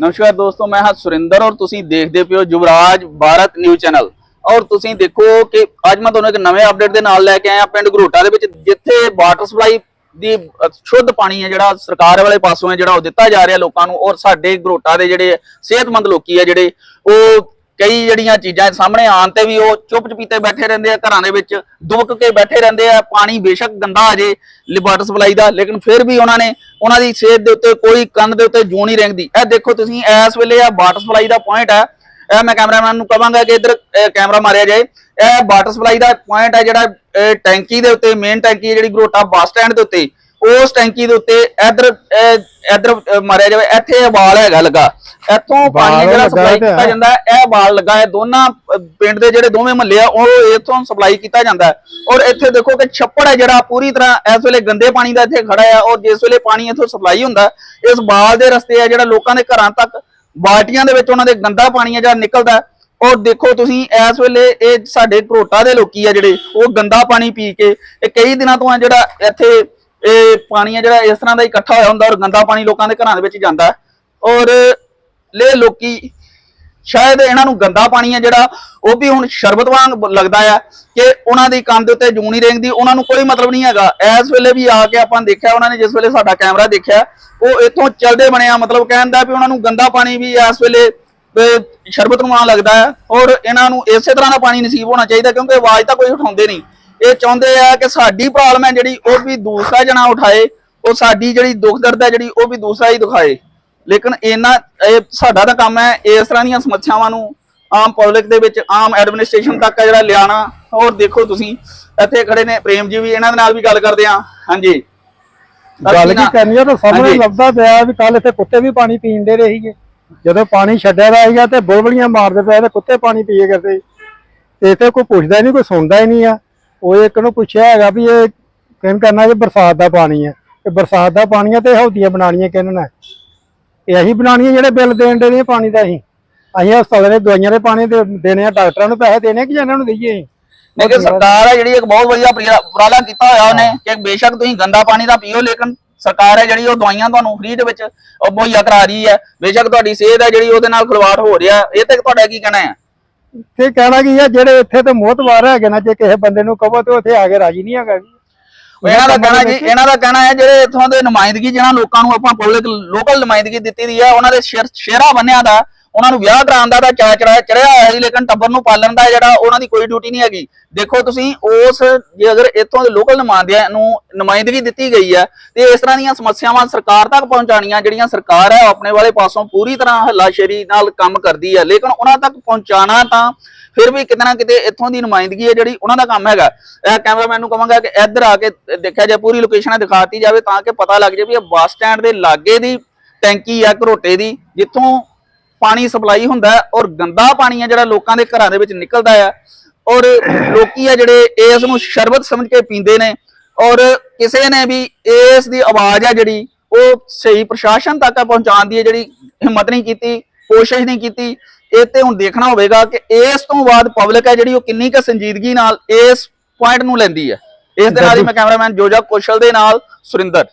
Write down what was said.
ਨਮਸਕਾਰ ਦੋਸਤੋ, ਮੈਂ ਹਾਂ ਸੁਰਿੰਦਰ ਔਰ ਤੁਸੀਂ ਦੇਖਦੇ ਪਿਓ ਯੁਵਰਾਜ ਭਾਰਤ ਨਿਊਜ਼ ਚੈਨਲ। ਔਰ ਤੁਸੀਂ ਦੇਖੋ ਕਿ ਅੱਜ ਮੈਂ ਤੁਹਾਨੂੰ ਇੱਕ ਨਵੇਂ ਅਪਡੇਟ ਦੇ ਨਾਲ ਲੈ ਕੇ ਆਇਆ ਪਿੰਡ ਘਰੋਟਾ ਦੇ ਵਿੱਚ, ਜਿੱਥੇ ਵਾਟਰ ਸਪਲਾਈ ਦੀ ਸ਼ੁੱਧ ਪਾਣੀ ਹੈ ਜਿਹੜਾ ਸਰਕਾਰ ਵਾਲੇ ਪਾਸੋਂ ਹੈ ਜਿਹੜਾ ਉਹ ਦਿੱਤਾ ਜਾ ਰਿਹਾ ਲੋਕਾਂ ਨੂੰ। ਔਰ ਸਾਡੇ ਘਰੋਟਾ ਦੇ ਜਿਹੜੇ ਸਿਹਤਮੰਦ ਲੋਕੀ ਹੈ ਜਿਹੜੇ, ਉਹ ਕਈ ਜਿਹੜੀਆਂ ਚੀਜ਼ਾਂ ਸਾਹਮਣੇ ਆਉਣ ਤੇ ਵੀ ਉਹ ਚੁੱਪ ਚਪੀਤੇ ਬੈਠੇ ਰਹਿੰਦੇ ਆ, ਘਰਾਂ ਦੇ ਵਿੱਚ ਦੁਬਕ ਕੇ ਬੈਠੇ ਰਹਿੰਦੇ ਆ, ਪਾਣੀ ਬੇਸ਼ੱਕ ਗੰਦਾ ਆ ਜੇ ਵਾਟਰ ਸਪਲਾਈ ਦਾ, ਲੇਕਿਨ ਫਿਰ ਵੀ ਉਹਨਾਂ ਨੇ ਉਹਨਾਂ ਦੀ ਸਿਹਤ ਦੇ ਉੱਤੇ ਕੋਈ ਕੰਨ ਦੇ ਉੱਤੇ ਜੂੰ ਨਹੀਂ ਰਹਿੰਦੀ ਇਹ ਦੇਖੋ ਤੁਸੀਂ, ਇਸ ਵੇਲੇ ਆ ਵਾਟਰ ਸਪਲਾਈ ਦਾ ਪੁਆਇੰਟ ਹੈ ਇਹ ਮੈਂ ਕੈਮਰਾਮੈਨ ਨੂੰ ਕਹਾਂਗਾ ਕਿ ਇਧਰ ਕੈਮਰਾ ਮਾਰਿਆ ਜਾਏ। ਇਹ ਵਾਟਰ ਸਪਲਾਈ ਦਾ ਪੁਆਇੰਟ ਹੈ ਜਿਹੜਾ, ਇਹ ਟੈਂਕੀ ਦੇ ਉੱਤੇ ਮੇਨ ਟੈਂਕੀ ਹੈ ਜਿਹੜੀ ਗਰੋਟਾ ਬੱਸ ਸਟੈਂਡ ਦੇ ਉੱਤੇ। ਉਸ ਟੈਂਕੀ ਦੇ ਉੱਤੇ ਇਧਰ ਇਧਰ ਮਾਰਿਆ ਜਾਵੇ ਇੱਥੇ ਬਾਲ ਹੈਗਾ ਲੱਗਾ ਇੱਥੋਂ ਪਾਣੀ ਜਿਹੜਾ ਸਪਲਾਈ। ਕੀਤਾ ਜਾਂਦਾ ਇਹ ਬਾਲ ਲੱਗਾ ਹੈ ਦੋਨਾਂ ਪਿੰਡ ਦੇ ਜਿਹੜੇ ਦੋਵੇਂ ਮਹੱਲੇ ਆ ਉਹ ਇੱਥੋਂ ਸਪਲਾਈ ਕੀਤਾ ਜਾਂਦਾ ਔਰ ਇੱਥੇ ਦੇਖੋ ਕਿ ਛੱਪੜ ਹੈ ਜਿਹੜਾ ਪੂਰੀ ਤਰ੍ਹਾਂ ਇਸ ਵੇਲੇ ਗੰਦੇ ਪਾਣੀ ਦਾ ਇੱਥੇ ਖੜਾ ਹੈ ਔਰ ਜਿਸ ਵੇਲੇ ਪਾਣੀ ਇੱਥੋਂ ਸਪਲਾਈ ਹੁੰਦਾ ਇਸ ਬਾਲ ਦੇ ਰਸਤੇ ਆ ਜਿਹੜਾ ਲੋਕਾਂ ਦੇ ਘਰਾਂ ਤੱਕ ਬਾਲਟੀਆਂ ਦੇ ਵਿੱਚ ਉਹਨਾਂ ਦੇ ਗੰਦਾ ਪਾਣੀ ਹੈ ਜਿਹੜਾ ਨਿਕਲਦਾ। ਔਰ ਦੇਖੋ ਤੁਸੀਂ ਇਸ ਵੇਲੇ ਇਹ ਸਾਡੇ ਘਰੋਟਾ ਦੇ ਲੋਕੀ ਆ ਜਿਹੜੇ ਉਹ ਗੰਦਾ ਪਾਣੀ ਪੀ ਕੇ ਇਹ ਕਈ ਦਿਨਾਂ ਤੋਂ ਆ ਜਿਹੜਾ ਇੱਥੇ ਇਹ ਪਾਣੀ ਹੈ ਜਿਹੜਾ ਇਸ ਤਰ੍ਹਾਂ ਦਾ ਇਕੱਠਾ ਹੋਇਆ ਹੁੰਦਾ ਔਰ ਗੰਦਾ ਪਾਣੀ ਲੋਕਾਂ ਦੇ ਘਰਾਂ ਦੇ ਵਿੱਚ ਜਾਂਦਾ ਔਰ ਲੈ ਲੋਕੀ, ਸ਼ਾਇਦ ਇਹਨਾਂ ਨੂੰ ਗੰਦਾ ਪਾਣੀ ਹੈ ਜਿਹੜਾ, ਉਹ ਵੀ ਹੁਣ ਸ਼ਰਬਤ ਵਾਂਗ ਲੱਗਦਾ ਆ ਕਿ ਉਹਨਾਂ ਦੀ ਕੰਨ ਦੇ ਉੱਤੇ ਜੂੰ ਨਹੀਂ ਰੇਂਗਦੀ, ਉਹਨਾਂ ਨੂੰ ਕੋਈ ਮਤਲਬ ਨਹੀਂ ਹੈਗਾ। ਇਸ ਵੇਲੇ ਵੀ ਆ ਕੇ ਆਪਾਂ ਦੇਖਿਆ, ਉਹਨਾਂ ਨੇ ਜਿਸ ਵੇਲੇ ਸਾਡਾ ਕੈਮਰਾ ਦੇਖਿਆ, ਉਹ ਇੱਥੋਂ ਚੱਲਦੇ ਬਣਿਆ ਮਤਲਬ ਕਹਿੰਦਾ ਵੀ ਉਹਨਾਂ ਨੂੰ ਗੰਦਾ ਪਾਣੀ ਵੀ ਇਸ ਵੇਲੇ ਸ਼ਰਬਤ ਨੂੰ ਆ ਲੱਗਦਾ ਹੈ। ਔਰ ਇਹਨਾਂ ਨੂੰ ਇਸੇ ਤਰ੍ਹਾਂ ਦਾ ਪਾਣੀ ਨਸੀਬ ਹੋਣਾ ਚਾਹੀਦਾ, ਕਿਉਂਕਿ ਆਵਾਜ਼ ਤਾਂ ਕੋਈ ਉਠਾਉਂਦੇ ਨਹੀਂ। ਇਹ ਚਾਹੁੰਦੇ ਆ ਕਿ ਸਾਡੀ ਪ੍ਰੋਬਲਮ ਹੈ ਜਿਹੜੀ ਉਹ ਵੀ ਦੂਸਰਾ ਜਣਾ ਉਠਾਏ ਉਹ ਸਾਡੀ ਜਿਹੜੀ ਦੁੱਖ ਦਰਦ ਹੈ ਜਿਹੜੀ ਉਹ ਵੀ ਦੂਸਰਾ ਹੀ ਦਿਖਾਏ। ਲੇਕਿਨ ਇਹਨਾਂ ਇਹ ਸਾਡਾ ਤਾਂ ਕੰਮ ਹੈ ਇਸ ਤਰ੍ਹਾਂ ਦੀਆਂ ਸਮੱਸਿਆਵਾਂ ਨੂੰ ਆਮ ਪਬਲਿਕ ਦੇ ਵਿੱਚ ਆਮ ਐਡਮਿਨਿਸਟ੍ਰੇਸ਼ਨ ਤੱਕ ਜਿਹੜਾ ਲਿਆਣਾ ਔਰ ਦੇਖੋ ਤੁਸੀਂ। ਇੱਥੇ ਖੜੇ ਨੇ ਪ੍ਰੇਮ ਜੀ ਵੀ ਇਹਨਾਂ ਦੇ ਨਾਲ ਵੀ ਗੱਲ ਕਰਦੇ ਆ ਹਾਂਜੀ। ਗੱਲ ਕੀ ਕਰਨੀ ਆ ਤਾਂ ਸਾਹਮਣੇ। ਲੱਭਦਾ ਪਿਆ ਵੀ ਕੱਲ ਇੱਥੇ ਕੁੱਤੇ ਵੀ ਪਾਣੀ ਪੀਣ ਦੇ ਰਹੇ ਸੀਗੇ। ਜਦੋਂ ਪਾਣੀ ਛੱਡਿਆ ਦਾ ਸੀਗਾ ਤੇ ਬੁਲਬੁਲੀਆਂ ਮਾਰਦੇ ਪਏ ਤੇ ਕੁੱਤੇ ਪਾਣੀ ਪੀਏ ਕਰਦੇ। ਤੇ ਇੱਥੇ ਕੋਈ ਪੁੱਛਦਾ ਨਹੀਂ ਕੋਈ ਸੁਣਦਾ ਹੀ ਨਹੀਂ ਆ। ਉਹ ਇੱਕ ਨੂੰ ਪੁੱਛਿਆ ਹੈਗਾ ਵੀ ਇਹ ਕਿਹਨ ਕਰਨਾ ਕਿ ਬਰਸਾਤ ਦਾ ਪਾਣੀ ਹੈ। ਤੇ ਬਰਸਾਤ ਦਾ ਪਾਣੀ ਹੈ ਤੇ ਹੌਦੀਆਂ ਬਣਾਉਣੀਆਂ ਕਿਹਨਾਂ ਨੇ? ਇਹ ਅਸੀਂ ਬਣਾਉਣੀਆਂ ਜਿਹੜੇ ਬਿੱਲ ਦੇਣ ਦੇ ਨੇ ਪਾਣੀ ਦਾ ਅਸੀਂ। ਅਸੀਂ ਹਸਪਤਾਲਾਂ ਦੇ ਦਵਾਈਆਂ ਦੇ ਪਾਣੀ ਦੇ ਦੇਣੇ ਆ, ਡਾਕਟਰਾਂ ਨੂੰ ਪੈਸੇ ਦੇਣੇ ਕਿ ਇਹਨਾਂ ਨੂੰ ਦਈਏ ਅਸੀਂ? ਲੇਕਿਨ ਸਰਕਾਰ ਹੈ ਜਿਹੜੀ ਇੱਕ ਬਹੁਤ ਵਧੀਆ ਉਪਰਾਲਾ ਕੀਤਾ ਹੋਇਆ ਉਹਨੇ ਕਿ ਬੇਸ਼ੱਕ ਤੁਸੀਂ ਗੰਦਾ ਪਾਣੀ ਦਾ ਪੀਓ, ਲੇਕਿਨ ਸਰਕਾਰ ਹੈ ਜਿਹੜੀ ਉਹ ਦਵਾਈਆਂ ਤੁਹਾਨੂੰ ਫ੍ਰੀ ਦੇ ਵਿੱਚ ਮੁਹੱਈਆ ਕਰਾ ਰਹੀ ਹੈ। ਬੇਸ਼ੱਕ ਤੁਹਾਡੀ ਸਿਹਤ ਹੈ ਜਿਹੜੀ ਉਹਦੇ ਨਾਲ ਖਿਲਵਾੜ ਹੋ ਰਿਹਾ। ਇਹ ਤੇ ਤੁਹਾਡਾ ਕੀ ਕਹਿਣਾ ਹੈ? ਤੇ ਕਹਿਣਾ ਕੀ ਆ ਜਿਹੜੇ ਇੱਥੇ ਤੇ ਮੋਹਤਵਾਰ ਹੈਗੇ ਨਾ ਜੇ ਕਿਸੇ ਬੰਦੇ ਨੂੰ ਕਹੋ ਤੇ ਉੱਥੇ ਆ ਕੇ ਰਾਜੀ ਨਹੀਂ ਹੈਗਾ ਜੀ। ਇਹਨਾਂ ਦਾ ਕਹਿਣਾ ਜੀ ਇਹਨਾਂ ਦਾ ਕਹਿਣਾ ਹੈ ਜਿਹੜੇ ਇੱਥੋਂ ਦੇ ਨੁਮਾਇੰਦਗੀ ਜਿਹਨਾਂ ਲੋਕਾਂ ਨੂੰ ਆਪਾਂ ਪਬਲਿਕ ਲੋਕਲ ਨੁਮਾਇੰਦਗੀ ਦਿੱਤੀ ਦੀ ਹੈ ਉਹਨਾਂ ਦੇ ਸ਼ੇਰਾ ਬੰਨਿਆਂ ਦਾ ਉਹਨਾਂ ਨੂੰ ਵਿਆਹ ਕਰਾਉਣ ਦਾ ਤਾਂ ਚਾ ਚੜਾ ਚੜਿਆ ਹੋਇਆ ਸੀ, ਲੇਕਿਨ ਟੱਬਰ ਨੂੰ ਪਾਲਣ ਦਾ ਜਿਹੜਾ ਉਹਨਾਂ ਦੀ ਕੋਈ ਡਿਊਟੀ ਨਹੀਂ ਹੈਗੀ। ਦੇਖੋ ਤੁਸੀਂ, ਉਸ ਜੇ ਅਗਰ ਇੱਥੋਂ ਦੇ ਲੋਕਲ ਨੁਮਾਇੰਦਿਆਂ ਨੂੰ ਨੁਮਾਇੰਦਗੀ ਦਿੱਤੀ ਗਈ ਹੈ, ਤੇ ਇਸ ਤਰ੍ਹਾਂ ਦੀਆਂ ਸਮੱਸਿਆਵਾਂ ਸਰਕਾਰ ਤੱਕ ਪਹੁੰਚਾਣੀਆਂ ਜਿਹੜੀਆਂ ਸਰਕਾਰ ਹੈ ਆਪਣੇ ਵਾਲੇ ਪਾਸੋਂ ਪੂਰੀ ਤਰ੍ਹਾਂ ਹੱਲਾਸ਼ੇਰੀ ਨਾਲ ਕੰਮ ਕਰਦੀ ਹੈ। ਲੇਕਿਨ ਉਹਨਾਂ ਤੱਕ ਪਹੁੰਚਾਣਾ ਤਾਂ ਫਿਰ ਵੀ ਕਿਤੇ ਨਾ ਕਿਤੇ ਇੱਥੋਂ ਦੀ ਨੁਮਾਇੰਦਗੀ ਹੈ, ਜਿਹੜੀ ਉਹਨਾਂ ਦਾ ਕੰਮ ਹੈਗਾ। ਇਹ ਕੈਮਰਾਮੈਨ ਨੂੰ ਕਹਾਂਗਾ ਕਿ ਇੱਧਰ ਆ ਕੇ ਦੇਖਿਆ ਜਾਏ, ਪੂਰੀ ਲੋਕੇਸ਼ਨ ਦਿਖਾਤੀ ਜਾਵੇ ਤਾਂ ਕਿ ਪਤਾ ਲੱਗ ਜਾਵੇ ਵੀ ਇਹ ਬੱਸ ਸਟੈਂਡ ਦੇ ਲਾਗੇ ਦੀ ਟੈਂਕੀ ਆ, ਘਰੋਟੇ ਦੀ, ਜਿੱਥੋਂ ਪਾਣੀ ਸਪਲਾਈ ਹੁੰਦਾ ਔਰ ਗੰਦਾ ਪਾਣੀ ਹੈ ਜਿਹੜਾ ਲੋਕਾਂ ਦੇ ਘਰਾਂ ਦੇ ਵਿੱਚ ਨਿਕਲਦਾ ਹੈ ਔਰ ਲੋਕੀ ਆ ਜਿਹੜੇ ਇਸ ਨੂੰ ਸ਼ਰਬਤ ਸਮਝ ਕੇ ਪੀਂਦੇ ਨੇ ਔਰ ਕਿਸੇ ਨੇ ਵੀ ਇਸ ਦੀ ਆਵਾਜ਼ ਆ ਜਿਹੜੀ ਉਹ ਸਹੀ ਪ੍ਰਸ਼ਾਸਨ ਤੱਕ ਪਹੁੰਚਾਉਣ ਦੀ ਜਿਹੜੀ ਹਿੰਮਤ ਨਹੀਂ ਕੀਤੀ ਕੋਸ਼ਿਸ਼ ਨਹੀਂ ਕੀਤੀ ਇਹ ਤੇ ਹੁਣ ਦੇਖਣਾ ਹੋਵੇਗਾ ਕਿ ਇਸ ਤੋਂ ਬਾਅਦ ਪਬਲਿਕ ਹੈ ਜਿਹੜੀ ਉਹ ਕਿੰਨੀ ਕੁ ਸੰਜੀਦਗੀ ਨਾਲ ਇਸ ਪੁਆਇੰਟ ਨੂੰ ਲੈਂਦੀ ਹੈ। ਇਸ ਦੇ ਨਾਲ ਹੀ ਮੈਂ ਕੈਮਰਾਮੈਨ ਜੋਜਾ ਕੁਸ਼ਲ ਦੇ ਨਾਲ ਸੁਰਿੰਦਰ।